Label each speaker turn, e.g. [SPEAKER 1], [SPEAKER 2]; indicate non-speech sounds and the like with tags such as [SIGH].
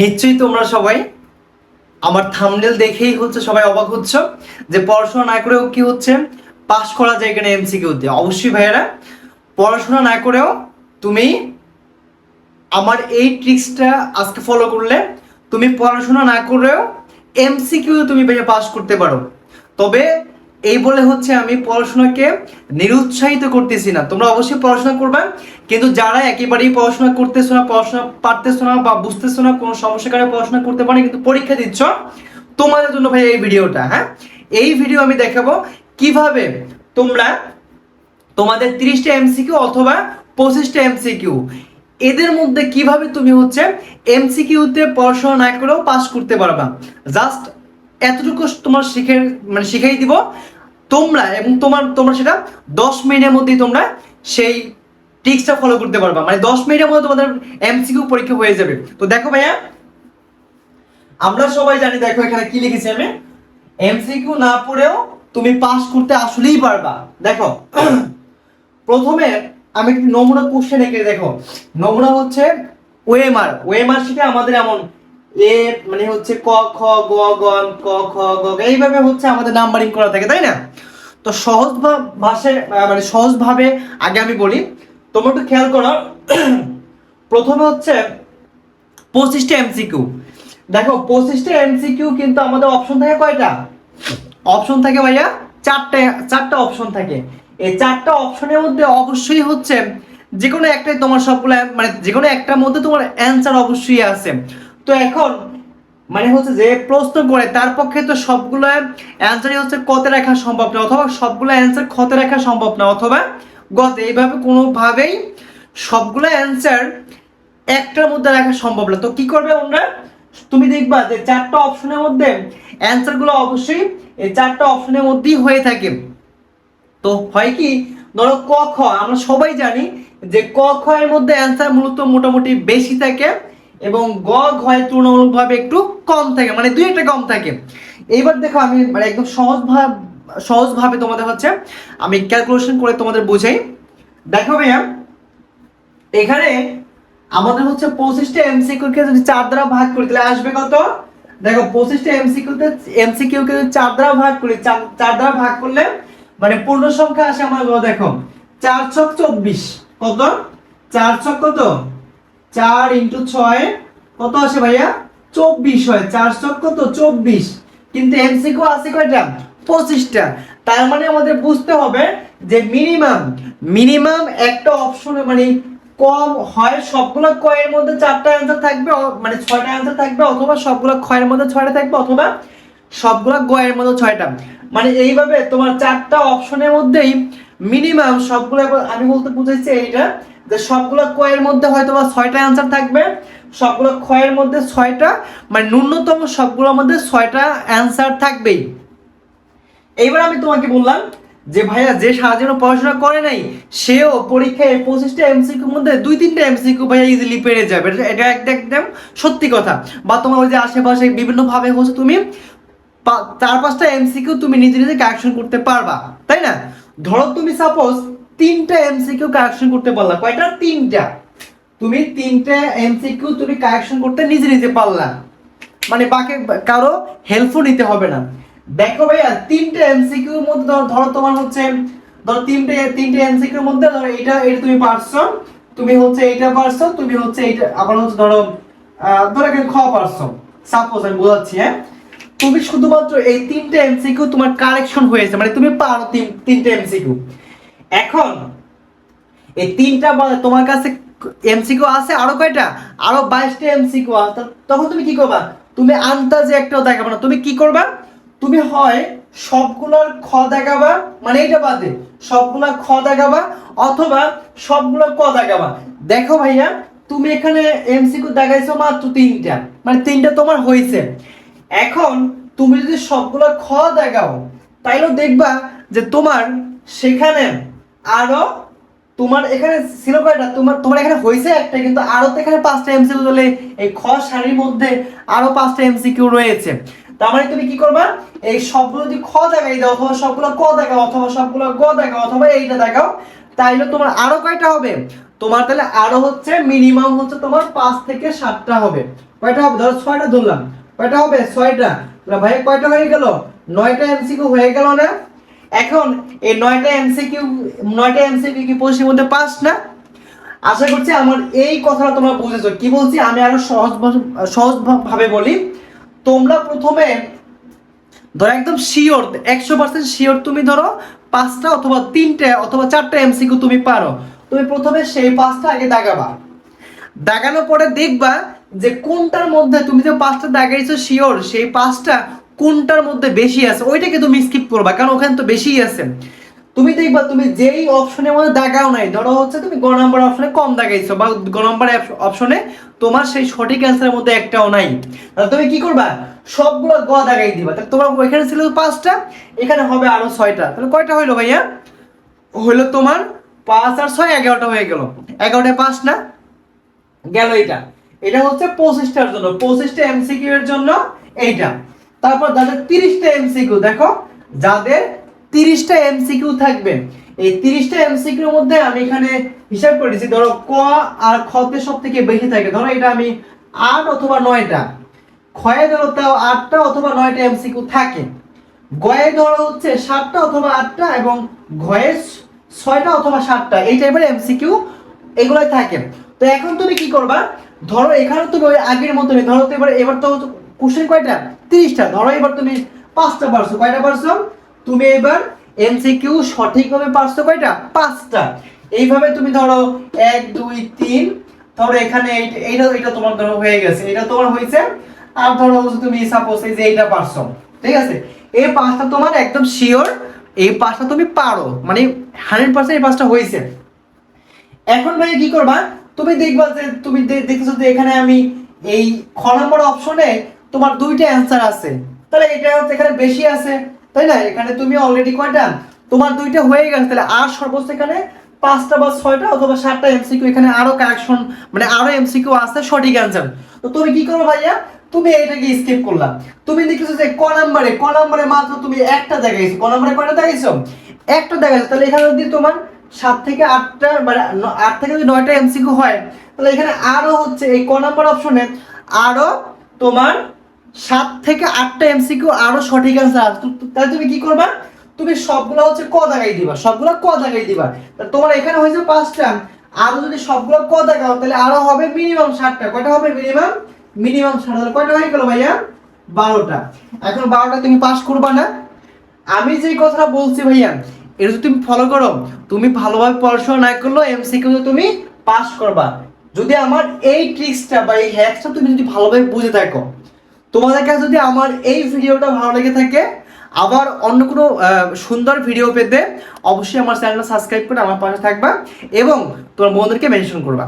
[SPEAKER 1] নিশ্চয়ই তোমরা সবাই আমার থামনেল দেখেই হচ্ছে সবাই অবাক হচ্ছ যে পড়াশোনা না করেও কি হচ্ছে? পাস করা যায় কিনা এমসিকিউতে অবশ্যই ভাইয়েরা, পড়াশোনা না করেও তুমি আমার এই ট্রিক্সটা আজকে ফলো করলে তুমি পড়াশোনা না করেও এমসিকিউ তুমি পাস করতে পারো। তবে এই বলে হচ্ছে আমি পড়াশোনাকে নিরুৎসাহিত করতেছি না। তোমরা অবশ্যই পড়াশোনা করবে, কিন্তু যারা একেবারেই পড়াশোনা করতেছো না, পড়াশোনা পারতেছো না বা বুঝতেছো না, কোনো সমস্যার কারণে পড়াশোনা করতে পারে কিন্তু পরীক্ষা দিচ্ছ, তোমাদের জন্য ভাই এই ভিডিওটা হ্যাঁ? এই ভিডিও আমি দেখাবো কীভাবে তোমরা তোমাদের তিরিশটা এমসিকিউ অথবা পঁচিশটা এমসিকিউ এদের মধ্যে কীভাবে তুমি হচ্ছে এমসিকিউতে পড়াশোনা না করেও পাস করতে পারবা। জাস্ট এতটুকু তোমার শিখে মানে শিখাই দিব। তোমরা এবং তোমার, তোমরা সেটা দশ মিনিটের মধ্যেই তোমরা সেই ট্রিক্সটা ফলো করতে পারবা। মানে দশ মিনিটের মধ্যে তোমাদের এমসিকিউ পরীক্ষা হয়ে যাবে। তো দেখো ভাইয়া, আমরা সবাই জানি, দেখো এখানে কি লিখেছি আমি? এমসিকিউ না পড়েও তুমি পাস করতে আসলেই পারবা। দেখো, [CLEARS THROAT] প্রথমে আমি একটি নমুনা কোশ্চেন এঁকে দেখো। নমুনা হচ্ছে ওয়েমার ওয়েমার শিখে আমাদের এমন এ মানে হচ্ছে ক, খ, গ গ ক, খ, গ, এইভাবে হচ্ছে আমাদের নাম্বারিং করা থাকে, তাই না? তো সহজ ভাষায় মানে সহজ ভাবে আগে আমি বলি। তোমরা একটু খেয়াল করো। [CLEARS THROAT] প্রথমে হচ্ছে পঁচিশটা এমসিকিউ দেখো, পঁচিশটা এমসিকিউ কিন্তু আমাদের অপশন থাকে কয়টা? অপশন থাকে ভাইয়া, চারটে, চারটা অপশন থাকে। এই চারটা অপশনের মধ্যে অবশ্যই হচ্ছে যে কোনো একটাই তোমার সবগুলো মানে যে কোনো একটার মধ্যে তোমার অ্যান্সার অবশ্যই আছে। তো এখন মানে হচ্ছে যে প্রশ্ন করে, তার পক্ষে তো সবগুলো অ্যান্সারই হচ্ছে কতে রাখা সম্ভব না, অথবা সবগুলো অ্যান্সার খতে রাখা সম্ভব না, অথবা গতে এইভাবে কোনোভাবেই সবগুলো অ্যান্সার একটার মধ্যে রাখা সম্ভব না। তো কি করবে আমরা? তুমি দেখবা যে চারটা অপশনের মধ্যে অ্যান্সারগুলো অবশ্যই এই চারটা অপশনের মধ্যেই হয়ে থাকে। তো হয় কি, ধরো ক, খ, আমরা সবাই জানি যে ক, খ এর মধ্যে অ্যান্সার মূলত মোটামুটি বেশি থাকে। এবং গ ঘয় তুলনামূলকভাবে একটু কম থাকে মানে দুই একটা কম থাকে। এইবার দেখো আমি মানে একদম সহজ ভাব, সহজভাবে তোমাদের হচ্ছে আমি ক্যালকুলেশন করে তোমাদের বুঝাই। দেখো ভাইয়া, এখানে আমাদের হচ্ছে পঁচিশটা এমসিকিউ কে যদি চার দ্বারা ভাগ করি, তাহলে আসবে কত? দেখো, পঁচিশটা এমসিকিউ তে এমসিকিউ কে যদি চার দ্বারা ভাগ করি, চার- দ্বারা ভাগ করলে মানে পূর্ণ সংখ্যা আসে আমার দেখো, চার ছক চব্বিশ, কত? চার ছক কত? চার ইন্টু ছয়, কত আসে ভাইয়া? চব্বিশ হয়, চার ছক কত? চব্বিশ। কিন্তু এমসিকিউ আছে কয়টা? পঁচিশটা। তার মানে আমাদের বুঝতে হবে যে মিনিমাম মিনিমাম একটা অপশনে মানে কম হয় সবগুলো কয়ের মধ্যে চারটা অ্যান্সার থাকবে মানে ছয়টা অ্যান্সার থাকবে, অথবা সবগুলো ক্ষয়ের মধ্যে ছয়টা থাকবে, অথবা সবগুলো গয়ের মধ্যে ছয়টা। মানে এইভাবে তোমার চারটা অপশনের মধ্যেই মিনিমাম সবগুলো আমি বলতে বুঝাইছি এইটা। যে সবগুলো কয়ের মধ্যে হয়তো বা ছয়টা অ্যান্সার থাকবে। সবগুলো ক্ষয়ের মধ্যে ছয়টা মানে ন্যূনতম সবগুলোর মধ্যে ছয়টা অ্যান্সার থাকবেই। এইবার আমি তোমাকে বললাম যে ভাইয়া যে সারাজীবন পড়াশোনা করে নাই, সেও পরীক্ষায় পঁচিশটা এমসিকিউর মধ্যে দুই তিনটা এমসিকিউ ভাইয়া ইজিলি পেরে যাবে। এটা- একটা একদম সত্যি কথা। বা তোমার ওই যে আশেপাশে বিভিন্ন ভাবে হচ্ছে তুমি চার পাঁচটা এমসিকিউ তুমি নিজে নিজে কারেকশন করতে পারবা। তাই না? ধরো তুমি সাপোজ তিনটা এমসিকিউ কারেকশন করতে পারলা। কয়টা? তিনটা। তুমি তিনটা এমসিকিউ তুমি কারেকশন করতে নিজে নিজে পারলা। মানে বাকি কারও হেল্পও নিতে হবে না। দেখো ভাইয়া, তিনটে এমসিকিউ এর মধ্যে ধরো তোমার হচ্ছে, ধরো তিনটে তিনটে এর মধ্যে ধরো এটা এটা তুমি পারছ। তুমি হচ্ছে এটা পারছ, তুমি হচ্ছে এটা আবার হচ্ছে ধরো ধরো এখানে খ পারছ। সাপোজ আমি বোঝাচ্ছি হ্যাঁ? তুমি শুধুমাত্র এই তিনটে এমসিকিউ তোমার কারেকশন হয়েছে। মানে তুমি পারো তিন, তিনটে এমসিকিউ এখন, এই তিনটা তোমার কাছে এমসিকিউ আছে, আরও কয়টা? আরও বাইশটা এমসিকিউ আছে তখন তুমি কি করবা? তুমি আন্দাজে একটাও দেখাবে না। তুমি কি করবা? তুমি হয় সবগুলোর খ দেখাবা মানে এইটা বাদে সবগুলোর খ দেখাবা, অথবা সবগুলোর ক দেখাবা। দেখো ভাইয়া, তুমি এখানে এমসিকিউ দেখাইছো মাত্র তিনটা মানে তিনটা তোমার হয়েছে এখন তুমি যদি সবগুলো খ দেখাও, তাইলেও দেখবা যে তোমার সেখানে আরও তোমার এখানে ছিল কয়টা? তোমার তোমার এখানে হয়েছে একটা, কিন্তু আরও তো এখানে পাঁচটা এমসিকিউ তাহলে এই খ সারির মধ্যে আরও পাঁচটা এমসিকিউ রয়েছে। তার মানে তুমি কি করবা? এই সবগুলো যদি খ দেখাই দাও, অথবা সবগুলো ক দেখাও, অথবা সবগুলো গ দেখাও, অথবা এইটা দেখাও, তাইলে তোমার আরও কয়টা হবে? তোমার তাহলে আরও হচ্ছে মিনিমাম হচ্ছে তোমার পাঁচ থেকে সাতটা হবে। কয়টা হবে? ধরো ছয়টা ধরলাম। কয়টা হবে? ছয়টা। ভাই, কয়টা হয়ে গেল? নয়টা এমসিকিউ হয়ে গেল না? এখন এই নয়টা এমসিকিউ নয়টা এমসিকিউ কি পঁচিশের মধ্যে পাস না? আশা করছি আমার এই কথাটা তোমরা বুঝেছ। কি বলছি? আমি আরও সহজ ভাষা- সহজ ভাবে বলি। তোমরা প্রথমে ধরো একদম শিওর একশো পার্সেন্ট শিওর তুমি ধরো পাঁচটা অথবা তিনটে অথবা চারটা এমসিকিউ তুমি পারো। তুমি প্রথমে সেই পাঁচটা আগে দাগাবা। দাগানোর পরে দেখবা যে কোনটার মধ্যে তুমি যে পাঁচটা দাগাইছো শিওর সেই পাঁচটা কোনটার মধ্যে বেশি আছে, ওইটাকে তুমি স্কিপ করবা, কারণ ওখানে তো বেশিই আছে। তুমি দেখবা, তুমি যেই অপশনের মধ্যে দাগাও নাই, ধরো হচ্ছে তুমি গ নাম্বার অপশনে কম দাগাইছো বা গ নাম্বার অপশনে তোমার সেই সঠিক অ্যান্সারের মধ্যে একটাও নাই। তাহলে তুমি কি করবা? সবগুলো গ দাগাই দিবা। তাহলে তোমার ওইখানে ছিল পাঁচটা, এখানে হবে আরও ছয়টা। তাহলে কয়টা হইল ভাইয়া? হইল তোমার পাঁচ আর ছয়, এগারোটা হয়ে গেল। এগারোটায় পাঁচ না? গেল এটা এটা হচ্ছে পঁচিশটার জন্য, পঁচিশটা এমসিকিউ এর জন্য এইটা। তারপর যাদের তিরিশটা এমসিকিউ দেখো, যাদের তিরিশটা এমসিকিউ থাকবে, এই তিরিশটা এমসিকিউর মধ্যে আমি এখানে হিসাব করেছি, ধরো ক আর খতে সব থেকে বেশি থাকে, ধরো এটা আমি আট অথবা নয়টা, ক্ষয়ে ধরো তাও আটটা অথবা নয়টা এমসিকিউ থাকে, গয়ে ধরো হচ্ছে সাতটা অথবা আটটা এবং ঘয়ে ছয়টা অথবা সাতটা, এই টাইপের এমসিকিউ এগুলোই থাকে। তো এখন তুমি কি করবা? ধরো এখানে তুমি ওই আগের মতো ধরো তো এবার এবার তো কোশ্চেন কয়টা? তিরিশটা। ধরো এবার তুমি পাঁচটা পারছ। কয়টা পারছ? তুমি এবার এমসিকিউ সঠিকভাবে পারছ কয়টা? পাঁচটা। এইভাবে তুমি ধরো এক, দুই, তিন। ধরো এখানে এইটা এইটা তোমার ধরো হয়ে গেছে। এটা তোমার হয়েছে। আর ধরো তুমি সাপোজ এই যে এইটা পারছ। ঠিক আছে? এই পাঁচটা তোমার একদম শিওর এই পাঁচটা তুমি পারো। মানে হান্ড্রেড পার্সেন্ট এই পাঁচটা হয়েছে। এখন ভাই কি করবা? তুমি দেখবা যে তুমি দেখতেছো যে এখানে আমি এই খ নম্বর অপশনে তোমার দুইটা অ্যান্সার আছে। তাহলে এটা হচ্ছে এখানে বেশি আছে, তাই না? এখানে তুমি অলরেডি কয়টা? তোমার দুইটা হয়ে গেছে, তাহলে আর সর্বোচ্চ এখানে পাঁচটা বা ছয়টা অথবা সাতটা এমসিকিউ এখানে আরও কারেকশন মানে আরও এমসিকিউ আছে, সঠিক অ্যান্সার তো তুমি কি করো ভাইয়া? তুমি এটাকে স্কিপ করলা। তুমি দেখতেছো যে ক নাম্বারে ক নাম্বারে মাত্র তুমি একটা দেখাইছো। ক নাম্বারে কয়টা দেখাইছো? একটা দেখাইছো। তাহলে এখানে যদি তোমার সাত থেকে আটটা মানে আট থেকে যদি নয়টা এমসিকিউ হয়, তাহলে এখানে আরও হচ্ছে এই ক নাম্বার অপশনে আরও তোমার সাত থেকে আটটা এমসিকিউ আরও সঠিক অ্যান্সার আছে। তাহলে তুমি কি করবা? তুমি সবগুলো হচ্ছে ক দাগাই দিবা। সবগুলো ক দাগাই দিবা। তোমার এখানে হয়েছে পাঁচটা। আরও যদি সবগুলো ক দাগাও তাহলে আরও হবে মিনিমাম ষাটটা। কয়টা হবে মিনিমাম মিনিমাম ষাট তাহলে কয়টা হয়ে গেল ভাইয়া? বারোটা। এখন বারোটা তুমি পাস করবা না। আমি যে কথাটা বলছি ভাইয়া, এটা যদি তুমি ফলো করো, তুমি ভালোভাবে পড়াশোনা না করলেও এমসিকিউ তুমি পাস করবা। যদি আমার এই ট্রিক্সটা বা এই হ্যাকসটা তুমি যদি ভালোভাবে বুঝে থাকো তোমাদের কাছে যদি আমার এই ভিডিওটা ভালো লেগে থাকে, আবার অন্য কোনো সুন্দর ভিডিও পেতে অবশ্যই আমার চ্যানেলটা সাবস্ক্রাইব করে আমার পাশে থাকবা এবং তোমার বন্ধুদেরকে মেনশন করবা।